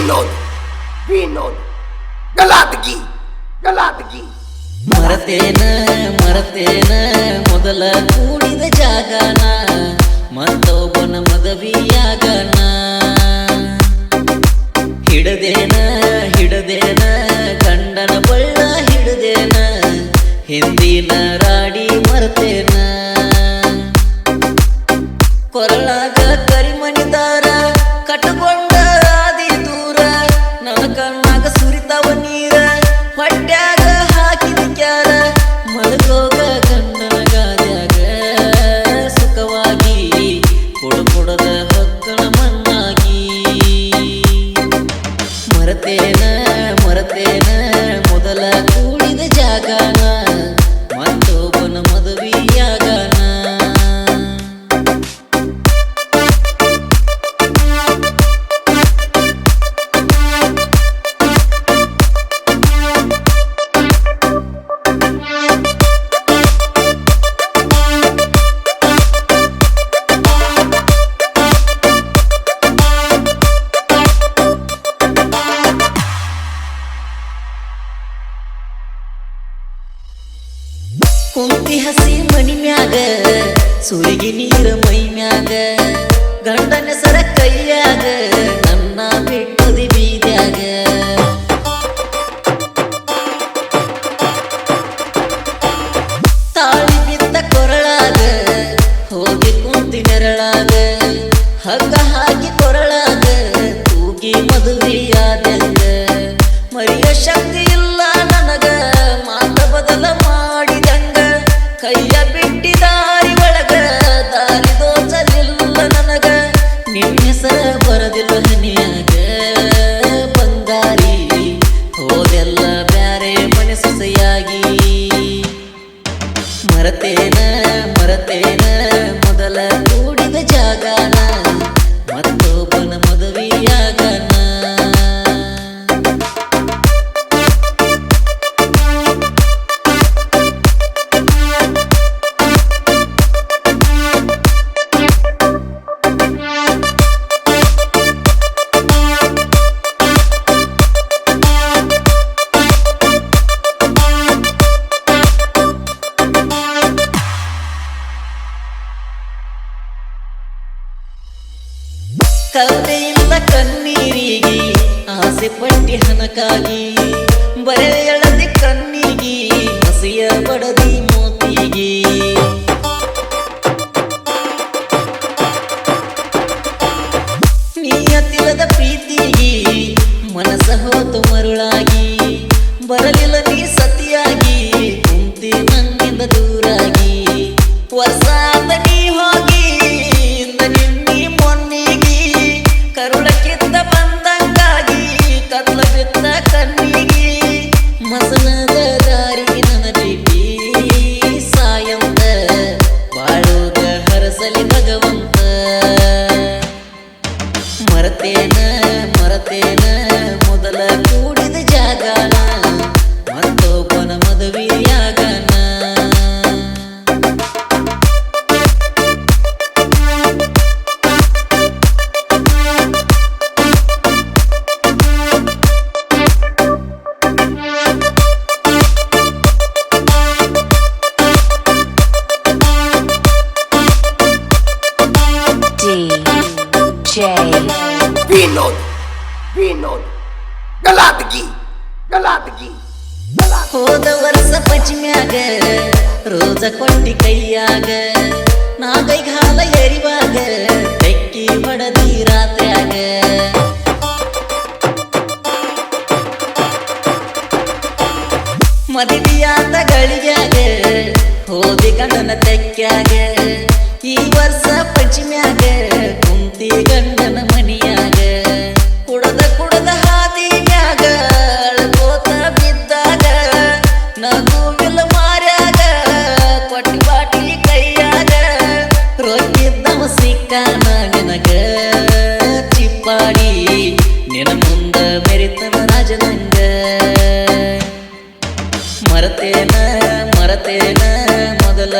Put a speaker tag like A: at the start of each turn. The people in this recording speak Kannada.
A: Binon! Binon! ಗಲಾದಗಿ ಗಲಾದಗಿ ಮರತೇನ ಮರತೇನ, ಮೊದಲ ಕೂಡಿದ ಜಾಗನ, ಮತ್ತೊಬ್ಬನ ಮದವಿಯಾಗನ ಹಿಡದೇನ ಹಿಡದೇನ ಕಂಡನ ಬಳ್ಳ ಹಿಡದೇನ, ಹಿಂದಿನ ಕುಂತಿ ಹಸಿ ಮಣಿ ಮ್ಯಾಗ ಸುರಿಗಿ ನೀರ ಮೈ ಮ್ಯಾಗ, ಗಂಡನ ಸರ ಕೈಯಾಗ, ನನ್ನ ಬಿಟ್ಟದಿ ಬೀದ್ಯಾಗ. ತಾಳಿ ಬಿದ್ದ ಕೊರಳಾಗ, ಹೋಗಿ ಕುಂತಿ ನೆರಳಾಗ, ಹಗ್ಗ ಹಾಕಿ ಕೊರಳಾಗ, ತೂಗಿ ಮದುವೆಯಾದಂಗ ಕೈಯ ಬಿಟ್ಟಿದಾರಿ ಒಳಗ ದಾರಿ ದೋಚಲಿಲ್ಲ ನನಗ. ನಿನ್ನ ಹೆಸರ ಬರದಿಲ್ಲ ಆಸೆ ಪಟ್ಟಿ ಹಣಕ್ಕಾಗಿ, ಬರೆ ಎಳದಿ ಕಣ್ಣಿಗೆ ಹಸಿಯ ಬಡದಿ ಮೋತಿಗೆ. ತಿಲದ ಪ್ರೀತಿಗೆ ಮನಸ ಹೋತು ಮರುಳಾಗಿ ಬರಲಿಲ್ಲ
B: Vinod, Vinod, Galatagi, Galatagi, Galatagi.
A: ಹೋದ ವರ್ಷ ಪಶ್ಚಿಮ್ಯಾಗ ರೋಜ ಕೊಟ್ಟಿ ಕೈಯಾಗ ನಾಗೈ ಹಾಲ ಎರಿವಾಗ ಬೆಕ್ಕಿ ಹೊಡದಿ ರಾತ್ರ್ಯಾಗ ಮದುವೆಯಾದ ಗಳಿಗ್ಯಾಗ ಹೋದಿ ಗಂಡನ ತೆಕ್ಕ್ಯಾಗ ಈ ವರ್ಷ ಪಶ್ಚಿಮ್ಯಾಗ ಕುಂತಿ ಗಂಡನ ಗೆದ್ದವ ಸಿಕ್ಕಾನ ನನಗ ಚಿಪ್ಪಾಡಿ ನಿನ ಮುಂದ ಮೆರಿತವ ರಾಜ ಮರತೇನ ಮರತೇನ ಮೊದಲ